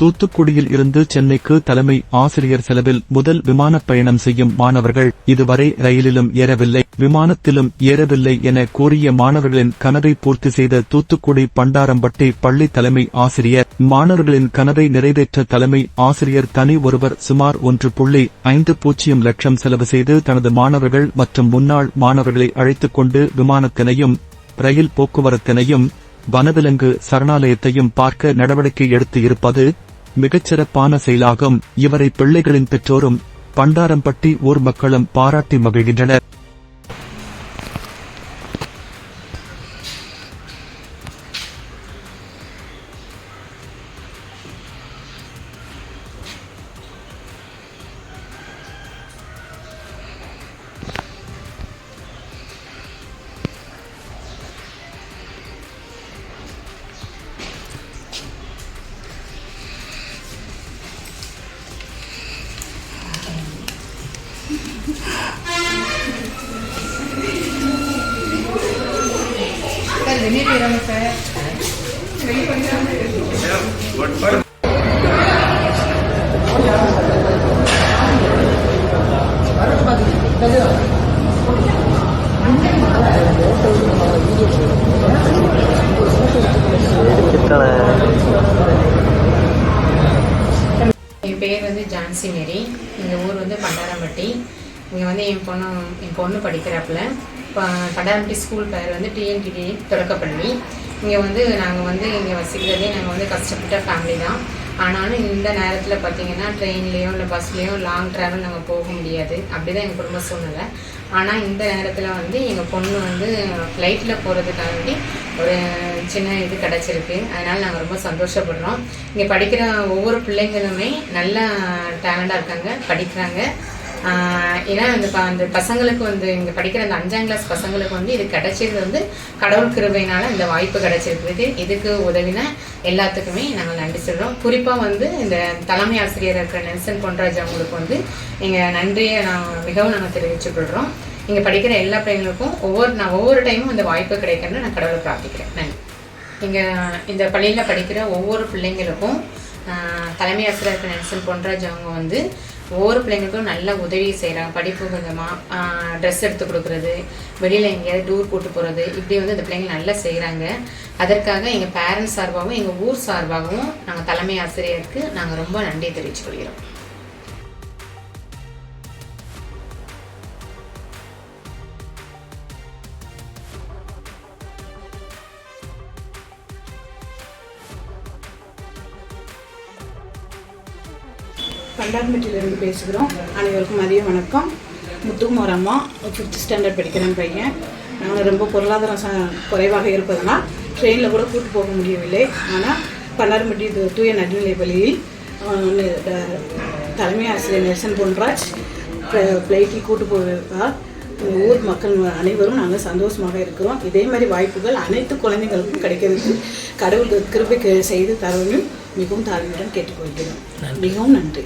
தூத்துக்குடியில் இருந்து சென்னைக்கு தலைமை ஆசிரியர் செலவில் முதல் விமானப் பயணம் செய்யும் மாணவர்கள் இதுவரை ரயிலிலும் ஏறவில்லை விமானத்திலும் ஏறவில்லை என கூறிய மாணவர்களின் கனவை பூர்த்தி செய்த தூத்துக்குடி பண்டாரம்பட்டி பள்ளி தலைமை ஆசிரியர். மாணவர்களின் கனவை நிறைவேற்ற தலைமை ஆசிரியர் தனி ஒருவர் சுமார் ஒன்று புள்ளி ஐந்து பூஜ்ஜியம் லட்சம் செலவு செய்து தனது மாணவர்கள் மற்றும் முன்னாள் மாணவர்களை அழைத்துக் கொண்டு விமானத்தினையும் ரயில் போக்குவரத்தினையும் வனவிலங்கு சரணாலயத்தையும் பார்க்க நடவடிக்கை எடுத்து இருப்பது மிகச்சிறப்பான செயலாகும். இவரை பிள்ளைகளின் பெற்றோரும் பண்டாரம்பட்டி ஊர் மக்களும் பாராட்டி மகிழ்கின்றனர். என் பேர் வந்து ஜான்சி மேரி. எங்கள் ஊர் வந்து பண்டாரம்பட்டி. இங்கே வந்து என் பொண்ணு என் பொண்ணு படிக்கிறாப்புல. இப்போ ஸ்கூல் பேர் வந்து டிஎன்டிடி தொடக்கப்பள்ளி. இங்கே வந்து நாங்கள் வந்து இங்கே வசிக்கிறதே நாங்கள் வந்து கஷ்டப்பட்ட ஃபேமிலி தான். ஆனாலும் இந்த நேரத்தில் பார்த்தீங்கன்னா ட்ரெயின்லேயோ இல்லை பஸ்லேயோ லாங் ட்ராவல் நாங்கள் போக முடியாது. அப்படி தான் எங்கள் குடும்ப சூழ்நிலை. ஆனால் இந்த நேரத்தில் வந்து எங்கள் பொண்ணு வந்து ஃப்ளைட்டில் போகிறதுக்காண்டி ஒரு சின்ன இது கிடச்சிருக்கு. அதனால் நாங்கள் ரொம்ப சந்தோஷப்படுறோம். இங்கே படிக்கிற ஒவ்வொரு பிள்ளைங்களுமே நல்ல டேலண்டாக இருக்காங்க படிக்கிறாங்க. ஏன்னா அந்த ப- அந்த பசங்களுக்கு வந்து இங்கே படிக்கிற அந்த அஞ்சாம் கிளாஸ் பசங்களுக்கு வந்து இது கிடைச்சது வந்து கடவுள் கிருபையினால இந்த வாய்ப்பு கிடைச்சிருக்கு இதுக்கு உதவின எல்லாத்துக்குமே நாங்கள் நன்றி சொல்கிறோம் குறிப்பாக வந்து இந்த தலைமை ஆசிரியர் இருக்கிற நெல்சன் பொன்ராஜ் அவங்களுக்கு வந்து எங்கள் நன்றியை நாங்கள் மிகவும் நாங்கள் தெரிவிச்சுக்கொள்கிறோம் இங்கே படிக்கிற எல்லா பிள்ளைங்களுக்கும் ஒவ்வொரு நான் ஒவ்வொரு டைமும் அந்த வாய்ப்பு கிடைக்கணும்னு நான் கடவுளை பிரார்த்திக்கிறேன். நன்றி. இங்கே இந்த பள்ளியில் படிக்கிற ஒவ்வொரு பிள்ளைங்களுக்கும் தலைமை ஆசிரியர் நெல்சன் பொன்ராஜ் அவங்க வந்து ஒவ்வொரு பிள்ளைங்களுக்கும் நல்ல உதவி செய்கிறாங்க படிப்பு கொஞ்சமாக ட்ரெஸ் எடுத்து கொடுக்குறது வெளியில் எங்கேயாவது டூர் கூட்டு போகிறது இப்படி வந்து இந்த பிள்ளைங்க நல்லா செய்கிறாங்க அதற்காக எங்கள் பேரண்ட்ஸ் சார்பாகவும் எங்கள் ஊர் சார்பாகவும் நாங்கள் தலைமை ஆசிரியருக்கு நாங்கள் ரொம்ப நன்றி தெரிவித்துக் கொள்கிறோம். பண்டார்மெட்டிலிருந்து பேசுகிறோம் அனைவருக்கும் மதிய வணக்கம். முத்துக்குமார் அம்மா ஃபிஃப்த் ஸ்டாண்டர்ட் படிக்கிறேன் பையன். நாங்கள் ரொம்ப பொருளாதாரம் ச குறைவாக இருப்பதனால் ட்ரெயினில் கூட கூட்டு போக முடியவில்லை. ஆனால் பண்டார்மெட்டி தூய நடுநிலை பள்ளியில் தலைமை ஆசிரியர் நெல்சன் பொன்ராஜ் ஃப்ளைட்டில் கூட்டு போவதால் ஊர் மக்கள் அனைவரும் நாங்கள் சந்தோஷமாக இருக்கிறோம். இதே மாதிரி வாய்ப்புகள் அனைத்து குழந்தைகளுக்கும் கிடைக்கிறதுக்கு கடவுள் கிருபை செய்து தரணும் மிகவும் தாழ்மையுடன் கேட்டுக்கொள்கிறோம். மிகவும் நன்றி.